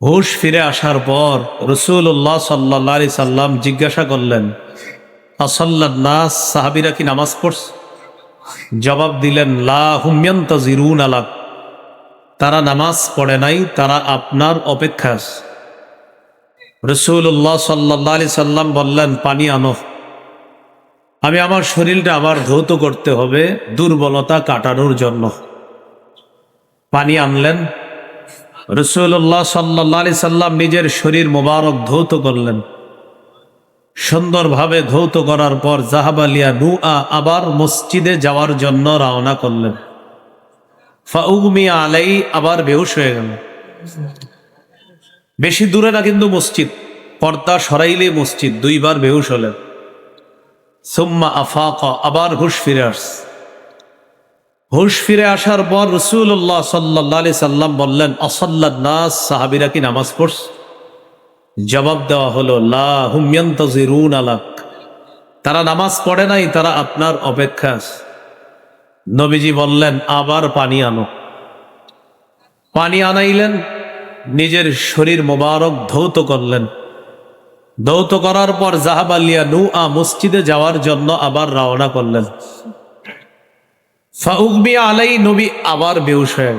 হুশ ফিরে আসার পর রসুল্লাহ সাল্লা সাল্লাম জিজ্ঞাসা করলেন আসল্লাদ নাস, সাহাবিরা কি নামাজ পড়স জবাব দিলেন, লা হুমিয়ন্ত জিরুন আলাক তারা নামাজ পড়ে নাই, তারা আপনার অপেক্ষা রসুল্লাহ সাল্লাহ আলি সাল্লাম বললেন, পানি আনো। আমি আমার শরীরটা আবার ধৌত করতে হবে দুর্বলতা কাটানোর জন্য। পানি আনলেন রসুল্লাহ সাল্লাহ আলি সাল্লাম নিজের শরীর মোবারক ধৌত করলেন। সুন্দরভাবে ধৌত করার পর জাহাবালিয়া নু আবার মসজিদে যাওয়ার জন্য রওনা করলেন। ফাউমি আলাই আবার বেহুশ হয়ে গেল। বেশি দূরে না কিন্তু মসজিদ, পর্দা সরাইলে মসজিদ, দুইবার বেহুশ হলেন। সুম্মা আফাক, আবার হুশ ফিরে আস হুশ ফিরে আসার পর রসুল্লাহ সাল্লাহ আলি সাল্লাম বললেন নাস, সাহাবিরা কি নামাজ পড়স জবাব দেওয়া হলো আলাক তারা নামাজ পড়ে নাই, তারা আপনার অপেক্ষা নবীজি বললেন, আবার পানি আনো। পানি আনাইলেন, নিজের শরীর মোবারক ধৌত করলেন। ধৌত করার পর জাহাবালিয়া নু আ মসজিদে যাওয়ার জন্য আবার রওনা করলেন। ফাউকবি আলাই নবী আবার বেউস হয়ে